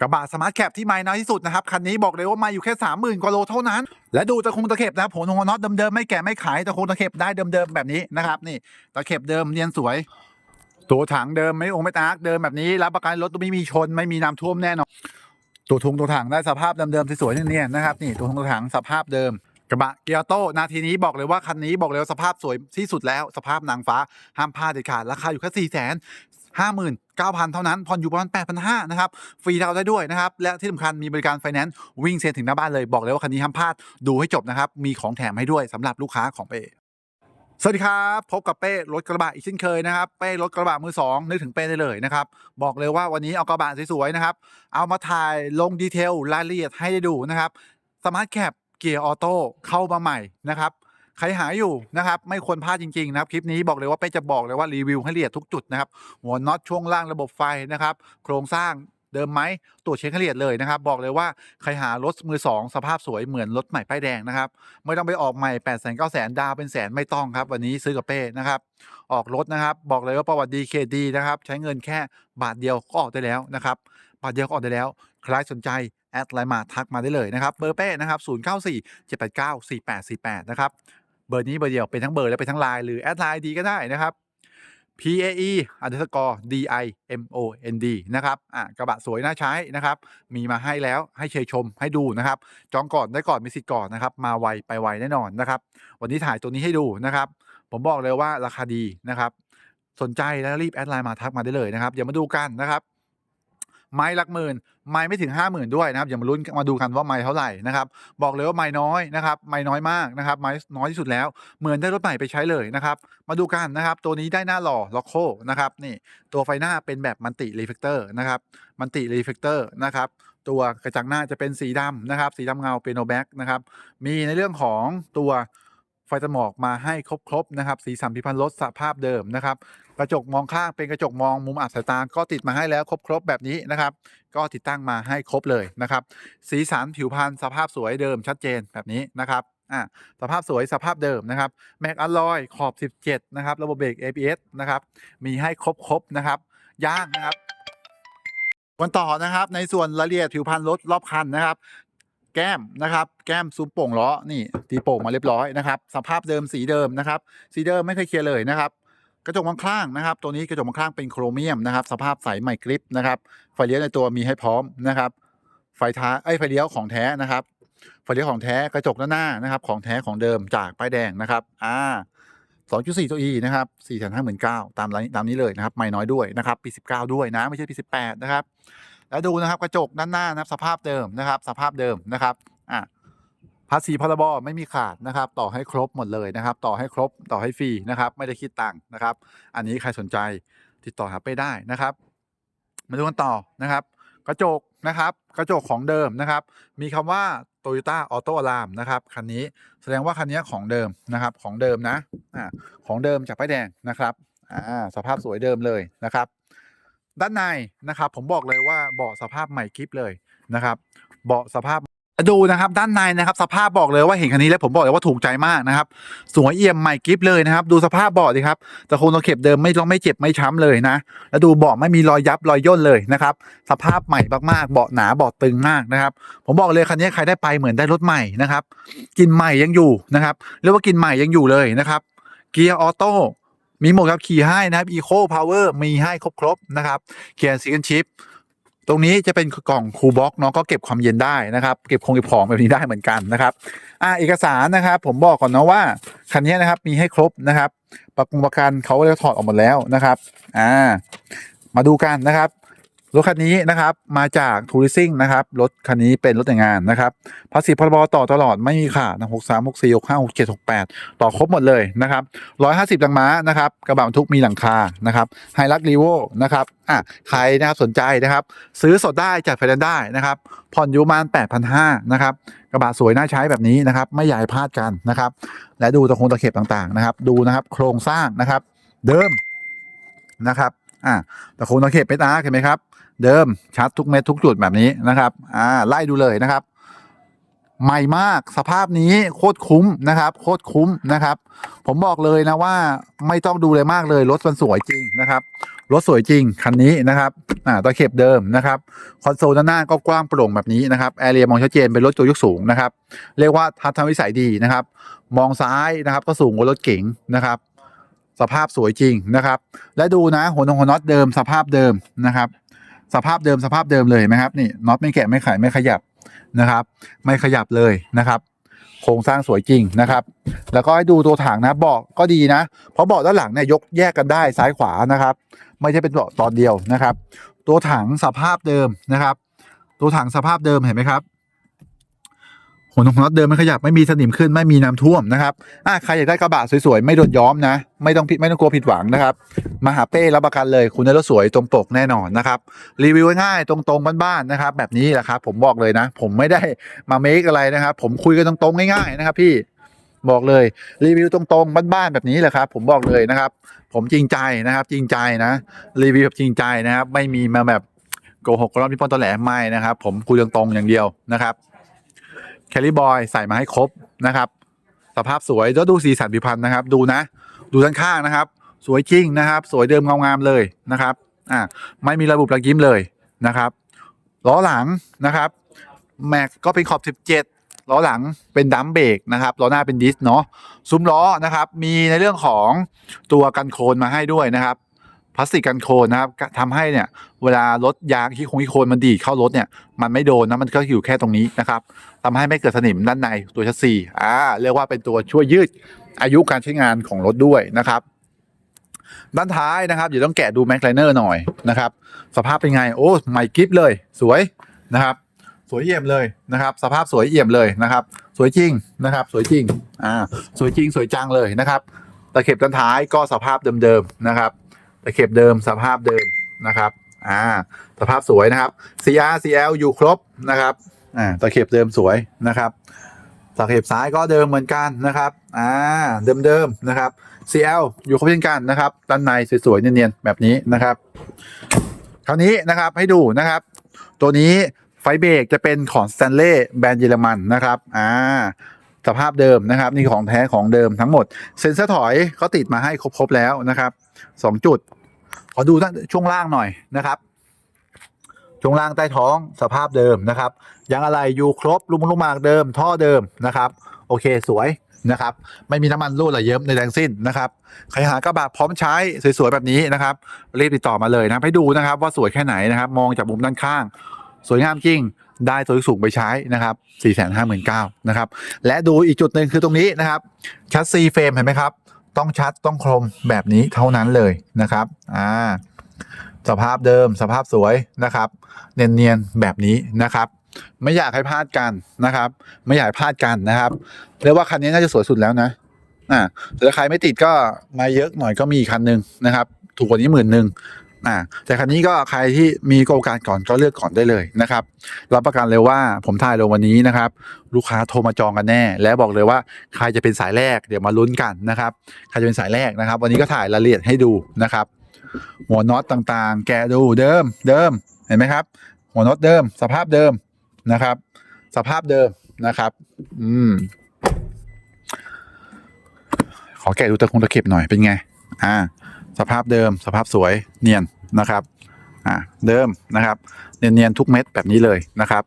กระบะสมาร์ทแคปที่ไม่น้อยที่สุดนะครับ คันนี้บอกเลยว่ามาอยู่แค่ 30,000 กว่าโลเท่านั้น และดูตะคงตะเข็บนะครับผมหัวน็อตเดิมๆไม่แกะไม่ขายตะคงตะเข็บได้เดิมๆแบบนี้นะครับนี่ตะเข็บเดิมเนียนสวย ตัวถังเดิมไม่องค์ไม่ตากเดิมแบบนี้รับประกันรถไม่มีชนไม่มีน้ำท่วมแน่นอนตัวทุงตัวถังได้สภาพเดิมๆสวยๆเนียนๆนะครับนี่ตัวทุงตัวถังสภาพเดิมกระบะเกียร์โต้นาทีนี้บอกเลยว่าคันนี้บอกเลยว่าสภาพสวยที่สุดแล้ว สภาพนางฟ้าห้ามพลาดเด็ดขาดราคาอยู่แค่สี่แสน ห้าหมื่นเก้าพันเท่านั้นผ่อนอยู่ประมาณแปดพันห้านะครับฟรีดาวได้ด้วยนะครับและที่สำคัญมีบริการไฟแนนซ์วิ่งเซ็นถึงหน้าบ้านเลยบอกเลยว่าคันนี้ห้ามพลาดดูให้จบนะครับมีของแถมให้ด้วยสำหรับลูกค้าของเป้สวัสดีครับพบกับเป้รถกระบะอีกเช่นเคยนะครับเป้รถกระบะมือสองนึกถึงเป้ได้เลยนะครับบอกเลยว่าวันนี้เอากระบะสวยๆนะครับเอามาถ่ายลงดีเทลรายละเอียดให้ได้ดูนะครับสมาร์ทแคปเกียร์ออโต้เข้ามาใหม่นะครับ ใครหาอยู่นะครับไม่ควรพลาดจริงๆนะครับคลิปนี้บอกเลยว่าเป้จะบอกเลยว่ารีวิวให้ละเอียดทุกจุดนะครับหัวน็อตช่วงล่างระบบไฟนะครับโครงสร้างเดิมไหมตรวจเช็คละเอียดเลยนะครับ บอกเลยว่าใครหารถมือสองสภาพสวยเหมือนรถใหม่ป้ายแดงนะครับ ไม่ต้องไปออกใหม่8ปดแสนเก้าแสนดาวเป็นแสนไม่ต้องครับ วันนี้ซื้อกับเป้นะครับ ออกรถนะครับ บอกเลยว่าประวัติดีเคดีนะครับ ใช้เงินแค่บาทเดียวก็ออกได้แล้วนะครับ บาทเดียวก็ออกได้แล้ว ใครสนใจแอดไลน์มาทักมาได้เลยนะครับ เบอร์เป้นะครับ 0 9 4 7 8 9 4 8 4 8 นะครับ เบอร์นี้เบอร์เดียวเป็นทั้งเบอร์และเป็นทั้งไลน์หรือแอดไลน์ดีก็ได้นะครับ P A E underscore D I M O N D นะครับอะกระบะสวยน่าใช้นะครับ มีมาให้แล้วให้เชยชมให้ดูนะครับ จองก่อนได้ก่อนมีสิทธิ์ก่อนนะครับ มาไวไปไวแน่นอนนะครับ วันนี้ถ่ายตัวนี้ให้ดูนะครับ ผมบอกเลยว่าราคาดีนะครับ สนใจแล้วรีบแอดไลน์มาทักมาได้เลยนะครับ เดี๋ยวมาดูกันนะครับ ไม้หลักหมื่นไม้ไม่ถึงห้าหมื่นด้วยนะครับอย่ามาลุ้นมาดูกันว่าไม้เท่าไหร่นะครับบอกเลยว่าไม้น้อยนะครับไม้น้อยมากนะครับไม้น้อยที่สุดแล้ว เหมือนได้รถใหม่ไปใช้เลยนะครับมาดูกันนะครับตัวนี้ได้หน้าหล่อล็อกโคนะครับนี่ตัวไฟหน้าเป็นแบบมันติรีเฟกเตอร์นะครับมันติรีเฟกเตอร์นะครับตัวกระจังหน้าจะเป็นสีดำนะครับสีดำเงาเป็นโนแบ็กนะครับมีในเรื่องของตัว ไฟตัดหมอกมาให้ครบๆนะครับสีสันพิพันธ์รถสภาพเดิมนะครับกระจกมองข้างเป็นกระจกมองมุมอับสายตาก็ติดมาให้แล้วครบๆแบบนี้นะครับ ก็ติดตั้งมาให้ครบเลยนะครับ สีสันผิวพรรณสภาพสวยเดิมชัดเจนแบบนี้นะครับอ่าสภาพสวยสภาพเดิมนะครับแม็กอลลอยขอบ 17 นะครับ ระบบเบรก ABS นะครับ มีให้ครบๆนะครับย่างนะครับวันต่อนะครับในส่วนรายละเอียดผิวพรรณรถรอบคันนะครับ แก้มนะครับแก้มซุ้มโป่งล้อนี่ตีโป่งมาเรียบร้อยนะครับสภาพเดิมสีเดิมนะครับสีเดิมไม่เคยเคลียร์เลยนะครับกระจกมองข้างนะครับ ตัวนี้กระจกมองข้างเป็นโครเมียมนะครับ สภาพใสใหม่กริปนะครับไฟเลี้ยวในตัวมีให้พร้อมนะครับ ไฟท้าไอ้ไฟเลี้ยวของแท้นะครับ ไฟเลี้ยวของแท้กระจกด้าหน้านะครับ ของแท้ของเดิมจากป้ายแดงนะครับอ่า2.4ตัว E นะครับ4 5 9 0 0ตามนี้ตามนี้เลยนะครับ ไม่น้อยด้วยนะครับ ปี19ด้วยนะ ไม่ใช่ปี18นะครับ แล้วดูนะครับกระจกด้านหน้านะครับสภาพเดิมนะครับ สภาพเดิมนะครับอ่าภาษีพรบไม่มีขาดนะครับ ต่อให้ครบหมดเลยนะครับ ต่อให้ครบต่อให้ฟรีนะครับ ไม่ได้คิดตังค์นะครับ อันนี้ใครสนใจติดต่อหาไปได้นะครับ มาดูกันต่อนะครับ กระจกนะครับ กระจกของเดิมนะครับ มีคำว่า Toyota Auto Alarm นะครับคันนี้แสดงว่าคันนี้ของเดิมนะครับของเดิมนะอ่าของเดิมจากป้ายแดงนะครับอ่าสภาพสวยเดิมเลยนะครับ ด้านในนะครับ ผมบอกเลยว่าเบาะสภาพใหม่กริปเลยนะครับเบาะสภาพดูนะครับด้านในนะครับสภาพบอกเลยว่าเห็นคันนี้แล้วผมบอกเลยว่าถูกใจมากนะครับสวยเอี่ยมใหม่กริปเลยนะครับ ดูสภาพเบาะดิครับตะโคนตะเข็บเดิมไม่ต้องไม่เจ็บไม่ช้ำเลยนะ แล้วดูเบาะไม่มีรอยยับรอยย่นเลยนะครับ สภาพใหม่มากๆเบาะหนาเบาะตึงมากนะครับ ผมบอกเลยคันนี้ใครได้ไปเหมือนได้รถใหม่นะครับกินใหม่ยังอยู่นะครับเรียกว่ากินใหม่ยังอยู่เลยนะครับเกียร์ออโต้ มีหมดครับขี่ให้นะครับ Eco Power มีให้ครบๆนะครับเกียร์ซีกันชิปตรงนี้จะเป็นกล่องคูลบ็อกเนาะก็เก็บความเย็นได้นะครับเก็บคงเก็บของแบบนี้ได้เหมือนกันนะครับอ่าเอกสารนะครับผมบอกก่อนนะว่าคันนี้นะครับมีให้ครบนะครับ ประกันประกันเขาก็ถอดออกหมดแล้วนะครับอ่ามาดูกันนะครับ รถคันนี้นะครับมาจากทูริซิ่งนะครับ รถคันนี้เป็นรถแต่งงานนะครับ ภาษีพรบต่อตลอดไม่มีขาดนะหกสามหกสี่หกห้าหกเจ็ดหกแปดต่อครบหมดเลยนะครับร้อยห้าสิบแรงม้านะครับ กระบะบรรทุกมีหลังคานะครับไฮรักรีโวนะครับอะใครนะครับสนใจนะครับ ซื้อสดได้จัดไฟแนนซ์ได้นะครับ ผ่อนอยู่ประมาณแปดพันห้านะครับกระบะสวยน่าใช้แบบนี้นะครับ ไม่ใหญ่พลาดกันนะครับ และดูตะคงตะเข็บต่างๆนะครับ ดูนะครับโครงสร้างนะครับ เดิมนะครับอ่าตะโคงตะเข็บเป็นอาร์เห็นไหมครับ เดิมชัดทุกเม็ดทุกจุดแบบนี้นะครับอ่าไล่ดูเลยนะครับ ใหม่มากสภาพนี้โคตรคุ้มนะครับ โคตรคุ้มนะครับ ผมบอกเลยนะว่าไม่ต้องดูเลยมากเลยรถมันสวยจริงนะครับรถสวยจริงคันนี้นะครับอ่าตะเข็บเดิมนะครับคอนโซลด้านหน้าก็กว้างโปร่งแบบนี้นะครับแอเรียมองชัดเจนเป็นรถตัวยกสูงนะครับ เรียกว่าทัศนวิสัยดีนะครับ มองซ้ายนะครับก็สูงกว่ารถเก๋งนะครับสภาพสวยจริงนะครับ และดูนะหัวนงหัวน็อตเดิมสภาพเดิมนะครับ สภาพเดิมสภาพเดิมเลยนไหมครับนี่น็อตไม่แกะไม่ไขไม่ขยับนะครับ ไม่ขยับเลยนะครับ โครงสร้างสวยจริงนะครับ แล้วก็ให้ดูตัวถังนะเบาะก็ดีนะ เพราะเบาะด้านหลังเนี่ยยกแยกกันได้ซ้ายขวานะครับ ไม่ใช่เป็นเบาะตอนเดียวนะครับ ตัวถังสภาพเดิมนะครับ ตัวถังสภาพเดิมเห็นไหมครับ หัวนงหัวน็อตเดิมไม่ขยับไม่มีสนิมขึ้นไม่มีน้ำท่วมนะครับอะใครอยากได้กระบะสวยๆ ไม่โดนย้อมนะ ไม่ต้องผิดไม่ต้องกลัวผิดหวังนะครับ มาหาเป้รับประกันเลยคุณได้รถสวยตรงปกแน่นอนนะครับ รีวิวง่ายๆตรงๆบ้านๆนะครับ แบบนี้แหละครับผมบอกเลยนะ ผมไม่ได้มาเมคอะไรนะครับ ผมคุยกันตรงๆง่ายๆนะครับพี่บอกเลยรีวิวตรงๆบ้านๆแบบนี้แหละครับ ผมบอกเลยนะครับ ผมจริงใจนะครับ จริงใจนะ รีวิวแบบจริงใจนะครับ ไม่มีมาแบบโกหกกรอบพี่ปอนตอแหลไม่นะครับ ผมคุยตรงๆอย่างเดียวนะครับ แคลรี่บอยใส่มาให้ครบนะครับ สภาพสวยแล้วดูสีสันผิวพรรณนะครับ ดูนะ ดูด้านข้างนะครับ สวยจริงนะครับ สวยเดิมเงางามเลยนะครับอ่าไม่มีระบุระยิ้มเลยนะครับล้อหลังนะครับแม็กก็เป็นขอบ 17 ล้อหลังเป็นดัมเบรกนะครับล้อหน้าเป็นดิสเนาะซุ้มล้อนะครับ มีในเรื่องของตัวกันโคลนมาให้ด้วยนะครับ พลาสติกกันโคลนนะครับทำให้เนี่ยเวลารถยางที่คงที่โคลนมันดีเข้ารถเนี่ยมันไม่โดนนะมันก็อยู่แค่ตรงนี้นะครับทำให้ไม่เกิดสนิมด้านในตัวชัสซีอ่าเรียกว่าเป็นตัวช่วยยืดอายุการใช้งานของรถด้วยนะครับ ด้านท้ายนะครับเดี๋ยวต้องแกะดูแม็กไลเนอร์หน่อยนะครับ สภาพเป็นไงโอ้ใหม่กริฟเลย สวยนะครับ สวยเอี่ยมเลยนะครับ สภาพสวยเอี่ยมเลยนะครับ สวยจริงนะครับ สวยจริงอ่าสวยจริงสวยจังเลยนะครับตะเข็บด้านท้ายก็สภาพเดิมๆนะครับ ตะเข็บเดิมสภาพเดิมนะครับอ่าสภาพสวยนะครับ CR CL อยู่ครบนะครับอ่าตะเข็บเดิมสวยนะครับตะเข็บซ้ายก็เดิมเหมือนกันนะครับอ่าเดิมๆนะครับ CL อยู่ครบเช่นกันนะครับด้านในสวยๆเนียนๆแบบนี้นะครับคราวนี้นะครับให้ดูนะครับ ตัวนี้ไฟเบรกจะเป็นของ Stanley แบรนด์เยอรมันนะครับอ่าสภาพเดิมนะครับ นี่ของแท้ของเดิมทั้งหมด เซ็นเซอร์ถอยก็ติดมาให้ครบๆแล้วนะครับสองจุด ขอดูช่วงล่างหน่อยนะครับช่วงล่างใต้ท้องสภาพเดิมนะครับยางอะไรอยู่ครบลูกมลูกมากเดิม ท่อเดิมนะครับ โอเคสวยนะครับ ไม่มีน้ำมันรั่วไหลเยิ้มในแรงสิ้นนะครับใครหากระบะพร้อมใช้สวยๆแบบนี้นะครับรีบติดต่อมาเลยนะให้ดูนะครับว่าสวยแค่ไหนนะครับ มองจากมุมด้านข้าง สวยงามจริงได้ตัวสูงไปใช้นะครับ 4 5 9 0 0 0นะครับ และดูอีกจุดหนึ่งคือตรงนี้นะครับ ชัดซีเฟรมเห็นไหมครับ ต้องชัดต้องคมแบบนี้เท่านั้นเลยนะครับอ่าสภาพเดิมสภาพสวยนะครับ เนียนๆแบบนี้นะครับ ไม่อยากให้พลาดกันนะครับ ไม่อยากพลาดกันนะครับเรียกว่าคันนี้น่าจะสวยสุดแล้วนะอ่าแต่ใครไม่ติดก็มาเยอะหน่อยก็มีอีกคันหนึ่งนะครับ ถูกกว่านี้หมื่นหนึ่ง อ่าแต่คันนี้ก็ใครที่มีโอกาสก่อนก็เลือกก่อนได้เลยนะครับ รับประกันเลยว่าผมถ่ายลงวันนี้นะครับ ลูกค้าโทรมาจองกันแน่ และบอกเลยว่าใครจะเป็นสายแรกเดี๋ยวมาลุ้นกันนะครับใครจะเป็นสายแรกนะครับ วันนี้ก็ถ่ายรายละเอียดให้ดูนะครับ หัวน็อตต่างๆ แกะดูเดิมเดิมเห็นไหมครับ หัวน็อตเดิม สภาพเดิมนะครับ สภาพเดิมนะครับ อืมขอแกะดูตะคงตะเข็บหน่อยเป็นไง อ่า สภาพเดิม สภาพสวยเนียนนะครับอ่าเดิมนะครับเนียนๆทุกเม็ดแบบนี้เลยนะครับ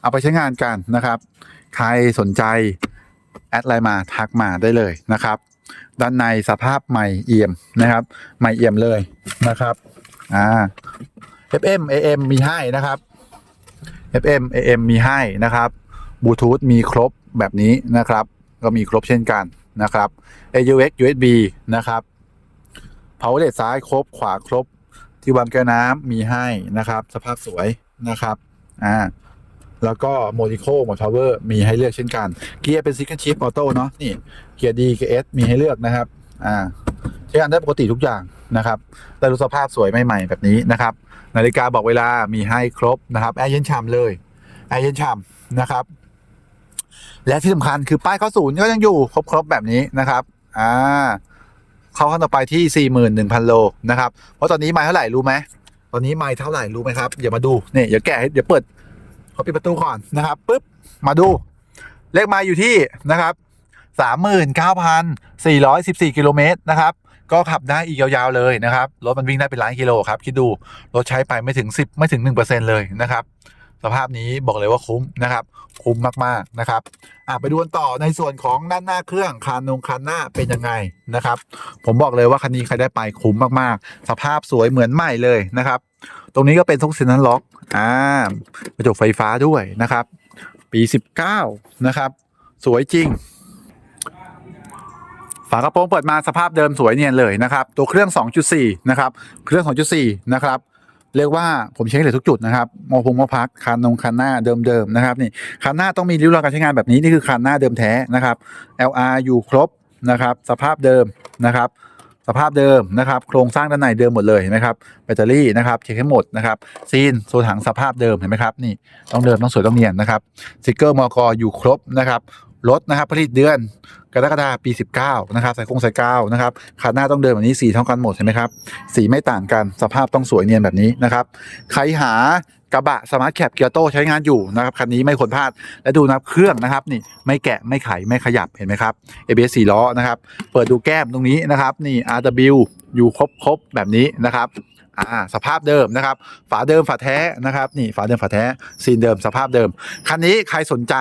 เอาไปใช้งานกันนะครับ ใครสนใจแอดไลน์มาทักมาได้เลยนะครับ ด้านในสภาพใหม่เอี่ยมนะครับ ใหม่เอี่ยมเลยนะครับอ่า FM AM มีให้นะครับ FM AM มีให้นะครับบลูทูธมีครบแบบนี้นะครับ ก็มีครบเช่นกันนะครับ AUX USB นะครับ power LED ซ้ายครบขวาครบ ที่วางแก้วน้ำมีให้นะครับ สภาพสวยนะครับอ่าแล้วก็โมดิโคโมดทาวเวอร์มีให้เลือกเช่นกันเกียร์เป็นซิกเกิลชิปออโต้เนาะนี่เกียร์ดีเกียร์เอสมีให้เลือกนะครับอ่าใช้งานได้ปกติทุกอย่างนะครับแต่ดูสภาพสวยใหม่ๆแบบนี้นะครับ นาฬิกาบอกเวลามีให้ครบนะครับแอร์เย็นฉ่ำเลยแอร์เย็นฉ่ำนะครับ และที่สำคัญคือป้ายเข้าศูนย์ก็ยังอยู่ครบๆแบบนี้นะครับอ่า เข้าขั้นต่อไปที่ 41,000 โลนะครับ เพราะตอนนี้ไม้เท่าไหร่รู้ไหม ตอนนี้ไม้เท่าไหร่รู้ไหมครับเดี๋ยวมาดูนี่เดี๋ยวแกะเดี๋ยวเปิดขอปิดประตูก่อนนะครับปุ๊บมาดู เลขไม้อยู่ที่นะครับ39,414 กิโลเมตรนะครับ ก็ขับได้อีกยาวๆเลยนะครับ รถมันวิ่งได้เป็นล้านกิโลครับ คิดดู รถใช้ไปไม่ถึง 10 ไม่ถึง 1%เลยนะครับ สภาพนี้บอกเลยว่าคุ้มนะครับคุ้มมากๆนะครับอะไปดูกันต่อในส่วนของด้านหน้าเครื่องคานนงคานหน้าเป็นยังไงนะครับ ผมบอกเลยว่าคันนี้ใครได้ไปคุ้มมากๆ สภาพสวยเหมือนใหม่เลยนะครับ ตรงนี้ก็เป็นทุกเซ็นทรัลล็อกอ่ากระจกไฟฟ้าด้วยนะครับ ปี 19 นะครับ สวยจริงฝากระโปรงเปิดมาสภาพเดิมสวยเนียนเลยนะครับ ตัวเครื่อง 2.4 นะครับ เครื่อง 2.4 นะครับ เรียกว่าผมเช็คเลยทุกจุดนะครับมอพงมอพักคันนงคันหน้าเดิมๆนะครับนี่คันหน้าต้องมีริ้วรอยการใช้งานแบบนี้นี่คือคันหน้าเดิมแท้นะครับ LR อยู่ครบนะครับสภาพเดิมนะครับสภาพเดิมนะครับ โครงสร้างด้านในเดิมหมดเลยเห็นไหมครับแบตเตอรี่นะครับเช็คให้หมดนะครับซีนโซถังสภาพเดิมเห็นไหมครับนี่ต้องเดิมต้องสวยต้องเนียนนะครับสติกเกอร์มอกอยู่ครบนะครับ รถนะครับผลิตเดือนกรกฎาคมปี 19 นะครับ ใส่คงใส่กาวนะครับคันหน้าต้องเดิมแบบนี้สีเท่ากันหมดเห็นไหมครับ สีไม่ต่างกันสภาพต้องสวยเนียนแบบนี้นะครับ ใครหากระบะสมาร์ทแคปเกียร์โตใช้งานอยู่นะครับ คันนี้ไม่ควรพลาดและดูนะครับเครื่องนะครับนี่ไม่แกะไม่ไขไม่ขยับเห็นไหมครับ ABS 4ล้อนะครับ เปิดดูแก้มตรงนี้นะครับ นี่ RW อยู่ครบครบแบบนี้นะครับอ่าสภาพเดิมนะครับ ฝาเดิมฝาแท้นะครับ นี่ฝาเดิมฝาแท้ซีนเดิมสภาพเดิม คันนี้ใครสนใจ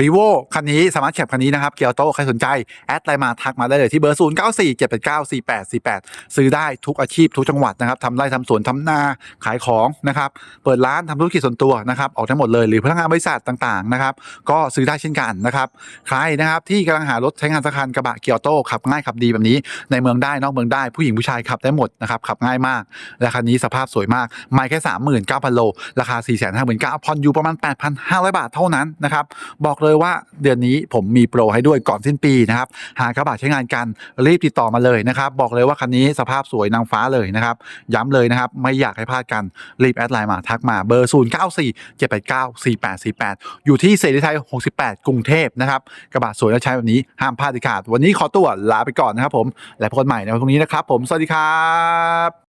รีโวคันนี้สามาร์ทแคปคันนี้นะครับ เกียร์โตใครสนใจ แอดไลน์มาทักมาได้เลยที่เบอร์ 0 9 4 7 8 9 4 8 4 8 ซื้อได้ทุกอาชีพทุกจังหวัดนะครับทำไร่ทำสวนทำนาขายของนะครับ เปิดร้านทำธุรกิจส่วนตัวนะครับ ออกทั้งหมดเลยหรือพนักงานบริษัทต่างๆนะครับ ก็ซื้อได้เช่นกันนะครับ ใครนะครับที่กำลังหารถใช้งานสักคันกระบะเกียร์โตขับง่ายขับดีแบบนี้ ในเมืองได้นอกเมืองได้ผู้หญิงผู้ชายขับได้หมดนะครับขับง่ายมาก และคันนี้สภาพสวยมากไม่แค่ 39,000โลราคา459,000ผ่อนอยู่ประมาณ8,500 บาทเท่านั้นนะครับบอกเลยว่าเดือนนี้ผมมีโปรให้ด้วยก่อนสิ้นปีนะครับหากระบะใช้งานกันรีบติดต่อมาเลยนะครับ บอกเลยว่าคันนี้สภาพสวยนางฟ้าเลยนะครับ ย้ำเลยนะครับไม่อยากให้พลาดกันรีบแอดไลน์มาทักมาเบอร์ 0 9 4 7 8 9 4 8 4 8 อยู่ที่เสรีไทย 68 กรุงเทพนะครับกระบะสวยและใช้แบบนี้ห้ามพลาดเด็ดขาด วันนี้ขอตัวลาไปก่อนนะครับผมและพบกันใหม่ในวันพรุ่งนี้นะครับผมสวัสดีครับ